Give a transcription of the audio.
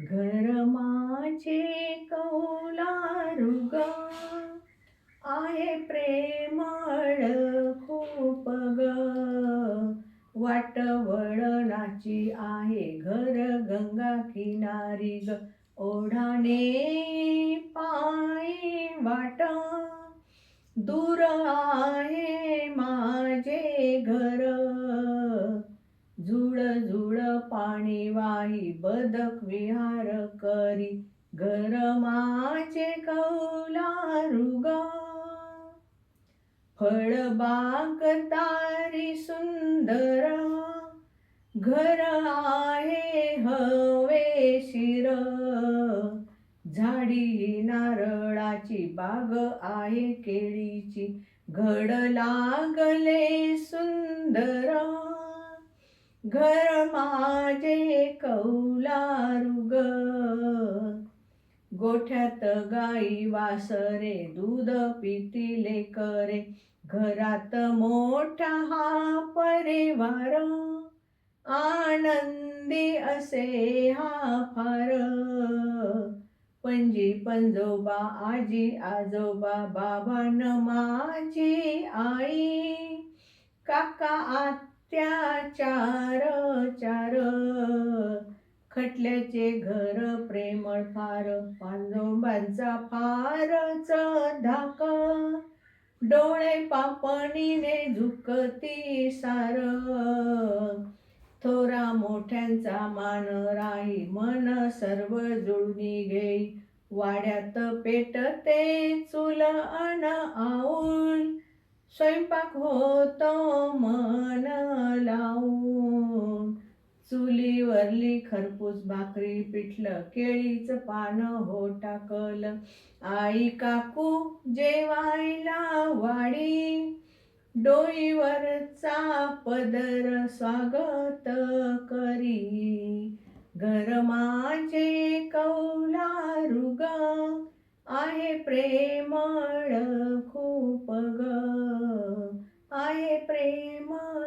घरमाचे कौलारुग आहे प्रेमळ खूप ग वाटवळणाची आहे घर गंगा किनारी ग. ओढाने पायी वाट. दूर आहे पाणी वाही बदक विहार करी घरमाचे माझे कौलारुग फळबाग तारी सुंदर घर आहे हवे शिर. झाडी नारळाची बाग आहे केळीची घड लागले सुंदर. घर माझे कौलारुग गोठ्यात गाई वासरे दूध पितीले करे घरात मोठा हा परिवार. आनंदी असे हा फार. पंजी पंजोबा आजी आजोबा बाबा न माझी आई. काका आत त्या चार चार. खटल्याचे घर प्रेमळ फार. पांजोबांचा फारच धाक. डोळे पापणीने झुकती सार. थोरा मोठ्यांचा मान राही मन सर्व जुळणी घेई. वाड्यात पेटते चुल अन आऊल. स्वयंपाक होतो मन. चुलीवरली खरपूस भाकरी पिठलं केळीचं पान हो टाकल. आई काकू जेवायला वाडी. डोईवरचा पदर स्वागत करी. गरमाचे कौला रुग आहे खूप आहे प्रेमळ खूप ग. आहे प्रेमळ